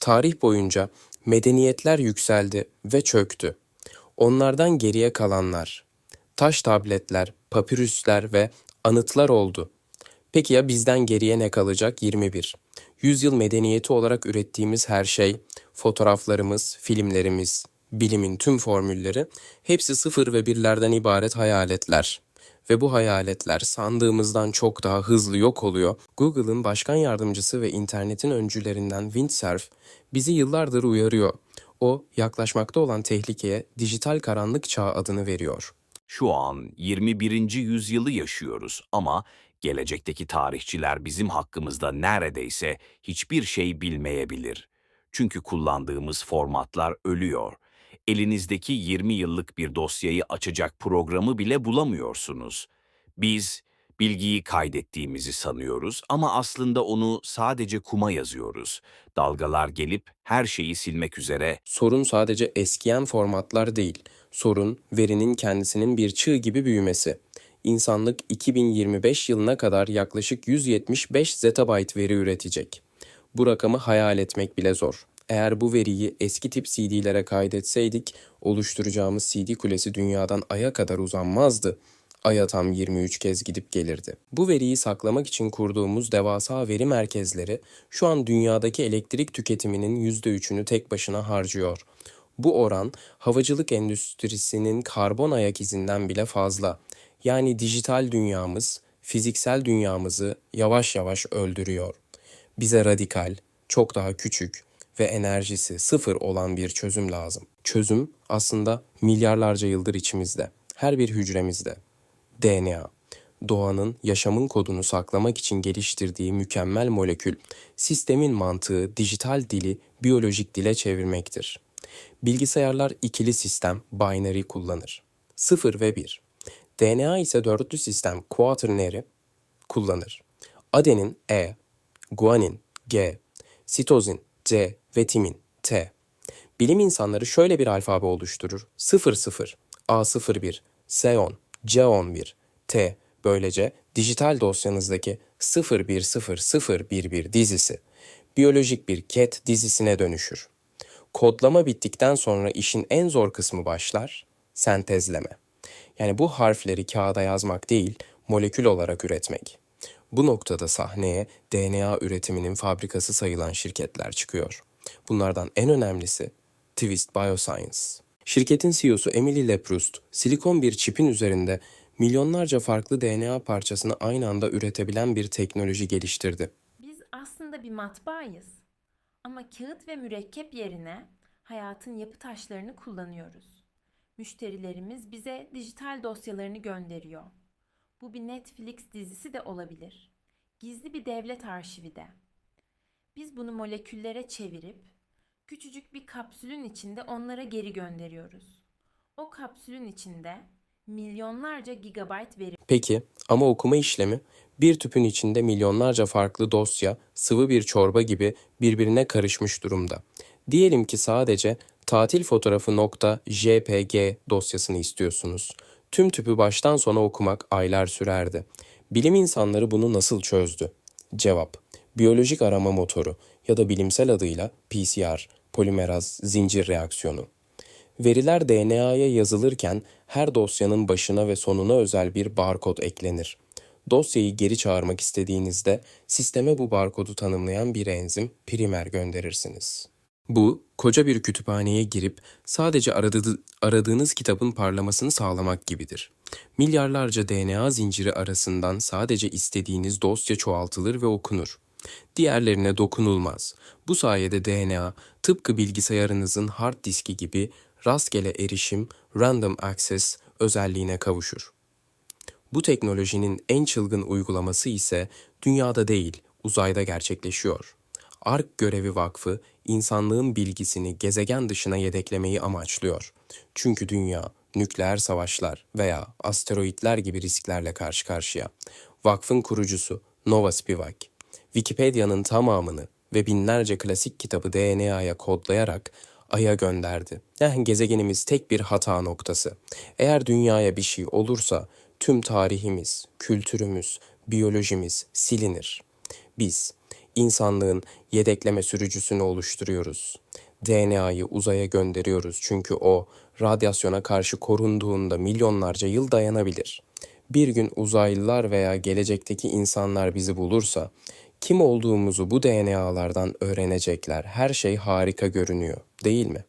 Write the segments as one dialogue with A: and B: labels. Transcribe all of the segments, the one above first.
A: Tarih boyunca medeniyetler yükseldi ve çöktü. Onlardan geriye kalanlar, taş tabletler, papirüsler ve anıtlar oldu. Peki ya bizden geriye ne kalacak? 21. Yüzyıl medeniyeti olarak ürettiğimiz her şey, fotoğraflarımız, filmlerimiz, bilimin tüm formülleri hepsi sıfır ve birlerden ibaret hayaletler. Ve bu hayaletler sandığımızdan çok daha hızlı yok oluyor. Google'ın başkan yardımcısı ve internetin öncülerinden Windsurf bizi yıllardır uyarıyor. O yaklaşmakta olan tehlikeye dijital karanlık çağı adını veriyor.
B: Şu an 21. yüzyılı yaşıyoruz ama gelecekteki tarihçiler bizim hakkımızda neredeyse hiçbir şey bilmeyebilir. Çünkü kullandığımız formatlar ölüyor. Elinizdeki 20 yıllık bir dosyayı açacak programı bile bulamıyorsunuz. Biz bilgiyi kaydettiğimizi sanıyoruz ama aslında onu sadece kuma yazıyoruz. Dalgalar gelip her şeyi silmek üzere
A: Sorun sadece eskiyen formatlar değil. Sorun verinin kendisinin bir çığ gibi büyümesi. İnsanlık 2025 yılına kadar yaklaşık 175 zettabyte veri üretecek. Bu rakamı hayal etmek bile zor. Eğer bu veriyi eski tip CD'lere kaydetseydik, oluşturacağımız CD kulesi dünyadan aya kadar uzanmazdı. Aya tam 23 kez gidip gelirdi. Bu veriyi saklamak için kurduğumuz devasa veri merkezleri şu an dünyadaki elektrik tüketiminin %3'ünü tek başına harcıyor. Bu oran havacılık endüstrisinin karbon ayak izinden bile fazla. Yani dijital dünyamız fiziksel dünyamızı yavaş yavaş öldürüyor. Bize radikal, çok daha küçük ve enerjisi sıfır olan bir çözüm lazım. Çözüm aslında milyarlarca yıldır içimizde, her bir hücremizde. DNA, doğanın yaşamın kodunu saklamak için geliştirdiği mükemmel molekül, sistemin mantığı dijital dili biyolojik dile çevirmektir. Bilgisayarlar ikili sistem binary kullanır. 0 ve 1. DNA ise dörtlü sistem quaternary kullanır. Adenin E, guanin G, sitozin C ve timin T. Bilim insanları şöyle bir alfabe oluşturur. 00, A01, S10, C11, T. Böylece dijital dosyanızdaki 010011 dizisi biyolojik bir ket dizisine dönüşür. Kodlama bittikten sonra işin en zor kısmı başlar, sentezleme. Yani bu harfleri kağıda yazmak değil, molekül olarak üretmek. Bu noktada sahneye DNA üretiminin fabrikası sayılan şirketler çıkıyor. Bunlardan en önemlisi Twist Bioscience. Şirketin CEO'su Emily Leproust, silikon bir çipin üzerinde milyonlarca farklı DNA parçasını aynı anda üretebilen bir teknoloji geliştirdi.
C: Biz aslında bir matbaayız. Ama kağıt ve mürekkep yerine hayatın yapı taşlarını kullanıyoruz. Müşterilerimiz bize dijital dosyalarını gönderiyor. Bu bir Netflix dizisi de olabilir. Gizli bir devlet arşivi de. Biz bunu moleküllere çevirip küçücük bir kapsülün içinde onlara geri gönderiyoruz. O kapsülün içinde milyonlarca gigabayt veri
A: Peki ama okuma işlemi bir tüpün içinde milyonlarca farklı dosya, sıvı bir çorba gibi birbirine karışmış durumda. Diyelim ki sadece tatil fotoğrafı nokta .jpg dosyasını istiyorsunuz. Tüm tüpü baştan sona okumak aylar sürerdi. Bilim insanları bunu nasıl çözdü? Cevap: Biyolojik arama motoru ya da bilimsel adıyla PCR, polimeraz zincir reaksiyonu. Veriler DNA'ya yazılırken her dosyanın başına ve sonuna özel bir barkod eklenir. Dosyayı geri çağırmak istediğinizde sisteme bu barkodu tanımlayan bir enzim primer gönderirsiniz. Bu, koca bir kütüphaneye girip sadece aradığı- aradığınız kitabın parlamasını sağlamak gibidir. Milyarlarca DNA zinciri arasından sadece istediğiniz dosya çoğaltılır ve okunur. Diğerlerine dokunulmaz. Bu sayede DNA tıpkı bilgisayarınızın hard diski gibi rastgele erişim, random access özelliğine kavuşur. Bu teknolojinin en çılgın uygulaması ise dünyada değil, uzayda gerçekleşiyor. Ark Görevi Vakfı, insanlığın bilgisini gezegen dışına yedeklemeyi amaçlıyor. Çünkü dünya, nükleer savaşlar veya asteroitler gibi risklerle karşı karşıya. Vakfın kurucusu Nova Spivak, Wikipedia'nın tamamını ve binlerce klasik kitabı DNA'ya kodlayarak Ay'a gönderdi. Yani gezegenimiz tek bir hata noktası. Eğer dünyaya bir şey olursa tüm tarihimiz, kültürümüz, biyolojimiz silinir. Biz İnsanlığın yedekleme sürücüsünü oluşturuyoruz. DNA'yı uzaya gönderiyoruz çünkü o radyasyona karşı korunduğunda milyonlarca yıl dayanabilir. Bir gün uzaylılar veya gelecekteki insanlar bizi bulursa kim olduğumuzu bu DNA'lardan öğrenecekler. Her şey harika görünüyor, değil mi?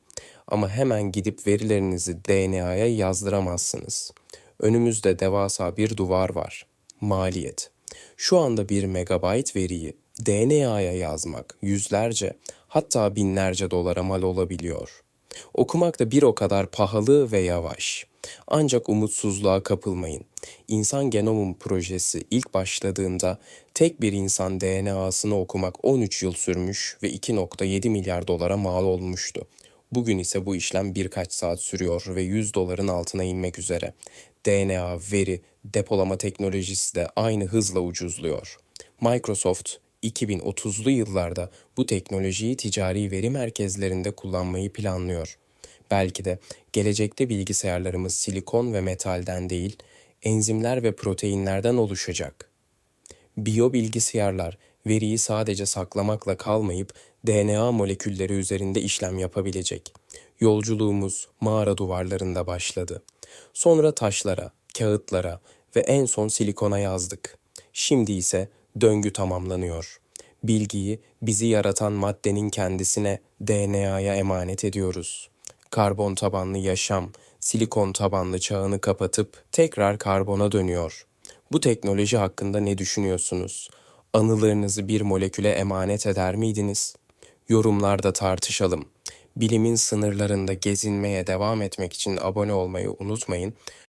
A: Ama hemen gidip verilerinizi DNA'ya yazdıramazsınız. Önümüzde devasa bir duvar var. Maliyet. Şu anda bir megabayt veriyi DNA'ya yazmak yüzlerce hatta binlerce dolara mal olabiliyor. Okumak da bir o kadar pahalı ve yavaş. Ancak umutsuzluğa kapılmayın. İnsan Genomum projesi ilk başladığında tek bir insan DNA'sını okumak 13 yıl sürmüş ve 2.7 milyar dolara mal olmuştu. Bugün ise bu işlem birkaç saat sürüyor ve 100 doların altına inmek üzere. DNA, veri, depolama teknolojisi de aynı hızla ucuzluyor. Microsoft 2030'lu yıllarda bu teknolojiyi ticari veri merkezlerinde kullanmayı planlıyor. Belki de gelecekte bilgisayarlarımız silikon ve metalden değil, enzimler ve proteinlerden oluşacak. Biyo bilgisayarlar veriyi sadece saklamakla kalmayıp DNA molekülleri üzerinde işlem yapabilecek. Yolculuğumuz mağara duvarlarında başladı. Sonra taşlara, kağıtlara ve en son silikona yazdık. Şimdi ise döngü tamamlanıyor. Bilgiyi bizi yaratan maddenin kendisine DNA'ya emanet ediyoruz. Karbon tabanlı yaşam, silikon tabanlı çağını kapatıp tekrar karbona dönüyor. Bu teknoloji hakkında ne düşünüyorsunuz? Anılarınızı bir moleküle emanet eder miydiniz? Yorumlarda tartışalım. Bilimin sınırlarında gezinmeye devam etmek için abone olmayı unutmayın.